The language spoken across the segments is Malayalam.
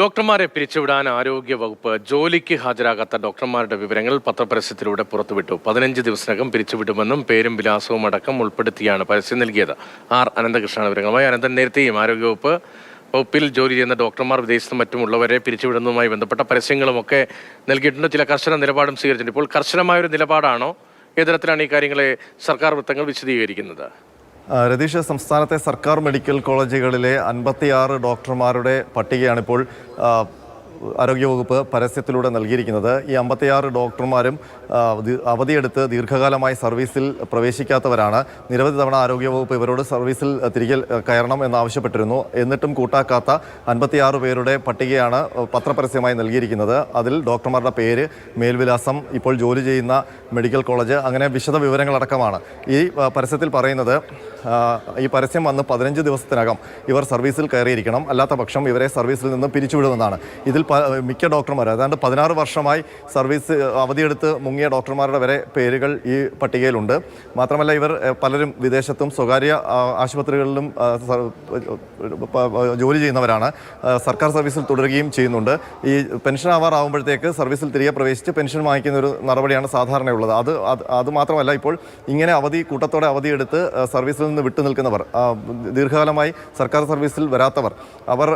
ഡോക്ടർമാരെ പിരിച്ചുവിടാൻ ആരോഗ്യ വകുപ്പ് ജോലിക്ക് ഹാജരാകാത്ത ഡോക്ടർമാരുടെ വിവരങ്ങൾ പത്രപരസ്യത്തിലൂടെ പുറത്തുവിട്ടു. പതിനഞ്ച് ദിവസത്തിനകം പിരിച്ചുവിടുമെന്നും പേരും വിലാസവും അടക്കം ഉൾപ്പെടുത്തിയാണ് പരസ്യം നൽകിയത്. ആർ അനന്തകൃഷ്ണനാണ് വിവരങ്ങളുമായി അനന്തൻ നേരത്തെയും ആരോഗ്യവകുപ്പ് വകുപ്പിൽ ജോലി ചെയ്യുന്ന ഡോക്ടർമാർ വിദേശത്തും മറ്റുമുള്ളവരെ പിരിച്ചുവിടുന്നതുമായി ബന്ധപ്പെട്ട പരസ്യങ്ങളുമൊക്കെ നൽകിയിട്ടുണ്ട്. ചില കർശന നിലപാടും സ്വീകരിച്ചിട്ടുണ്ട്. ഇപ്പോൾ കർശനമായൊരു നിലപാടാണോ? ഏതരത്തിലാണ് ഈ കാര്യങ്ങളെ സർക്കാർ വൃത്തങ്ങൾ വിശദീകരിക്കുന്നത്? രതീഷ് സംസ്ഥാനത്തെ സർക്കാർ മെഡിക്കൽ കോളേജുകളിലെ അൻപത്തിയാറ് ഡോക്ടർമാരുടെ പട്ടികയാണിപ്പോൾ ആരോഗ്യവകുപ്പ് പരസ്യത്തിലൂടെ നൽകിയിരിക്കുന്നത് ഈ അമ്പത്തിയാറ് ഡോക്ടർമാരും അവധിയെടുത്ത് ദീർഘകാലമായി സർവീസിൽ പ്രവേശിക്കാത്തവരാണ്. നിരവധി തവണ ആരോഗ്യവകുപ്പ് ഇവരോട് സർവീസിൽ തിരികെ കയറണം എന്നാവശ്യപ്പെട്ടിരുന്നു എന്നിട്ടും കൂട്ടാക്കാത്ത അൻപത്തിയാറ് പേരുടെ പട്ടികയാണ് പത്രപരസ്യമായി നൽകിയിരിക്കുന്നത്. അതിൽ ഡോക്ടർമാരുടെ പേര് മേൽവിലാസം ഇപ്പോൾ ജോലി ചെയ്യുന്ന മെഡിക്കൽ കോളേജ് അങ്ങനെ വിശദ വിവരങ്ങളടക്കമാണ്. ഈ പരസ്യത്തിൽ പറയുന്നത് ഈ പരസ്യം വന്ന് പതിനഞ്ച് ദിവസത്തിനകം ഇവർ സർവീസിൽ കയറിയിരിക്കണം. അല്ലാത്ത പക്ഷം ഇവരെ സർവീസിൽ നിന്ന് പിരിച്ചുവിടുമെന്നാണ് ഇതിൽ മിക്ക ഡോക്ടർമാർ ഏതാണ്ട് പതിനാറ് വർഷമായി സർവീസ് അവധിയെടുത്ത് മുങ്ങിയ ഡോക്ടർമാരുടെ വരെ പേരുകൾ ഈ പട്ടികയിലുണ്ട്. മാത്രമല്ല ഇവർ പലരും വിദേശത്തും സ്വകാര്യ ആശുപത്രികളിലും ജോലി ചെയ്യുന്നവരാണ് സർക്കാർ സർവീസിൽ തുടരുകയും ചെയ്യുന്നുണ്ട്. ഈ പെൻഷൻ ആവാറാവുമ്പോഴത്തേക്ക് സർവീസിൽ തിരികെ പ്രവേശിച്ച് പെൻഷൻ വാങ്ങിക്കുന്ന ഒരു നടപടിയാണ് സാധാരണയുള്ളത്. അത് അത് മാത്രമല്ല ഇപ്പോൾ ഇങ്ങനെ അവധി കൂട്ടത്തോടെ അവധിയെടുത്ത് സർവീസിൽ നിന്ന് വിട്ടു നിൽക്കുന്നവർ ദീർഘകാലമായി സർക്കാർ സർവീസിൽ വരാത്തവർ അവർ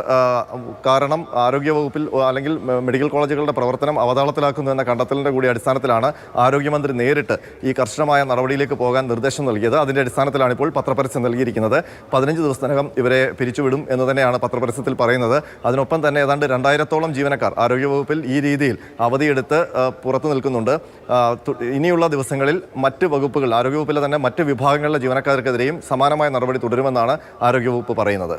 കാരണം ആരോഗ്യവകുപ്പിൽ അല്ലെങ്കിൽ മെഡിക്കൽ കോളേജുകളുടെ പ്രവർത്തനം അവതാളത്തിലാക്കുന്നു എന്ന കണ്ടെത്തലിന്റെ കൂടി അടിസ്ഥാനത്തിലാണ് ആരോഗ്യമന്ത്രി നേരിട്ട് ഈ കർശനമായ നടപടിയിലേക്ക് പോകാൻ നിർദ്ദേശം നൽകിയത്. അതിന്റെ അടിസ്ഥാനത്തിലാണ് ഇപ്പോൾ പത്രപരസ്യം നൽകിയിരിക്കുന്നത്. പതിനഞ്ച് ദിവസത്തിനകം ഇവരെ പിരിച്ചുവിടും എന്ന് തന്നെയാണ് പത്രപരസ്യത്തിൽ പറയുന്നത്. അതിനൊപ്പം തന്നെ ഏതാണ്ട് രണ്ടായിരത്തോളം ജീവനക്കാർ ആരോഗ്യവകുപ്പിൽ ഈ രീതിയിൽ അവധിയെടുത്ത് പുറത്തു നിൽക്കുന്നുണ്ട്. ഇനിയുള്ള ദിവസങ്ങളിൽ മറ്റ് വകുപ്പുകൾ ആരോഗ്യവകുപ്പിലെ തന്നെ മറ്റ് വിഭാഗങ്ങളിലെ ജീവനക്കാർക്കെതിരെയും സമാനമായ നടപടി തുടരുമെന്നാണ് ആരോഗ്യവകുപ്പ് പറയുന്നത്.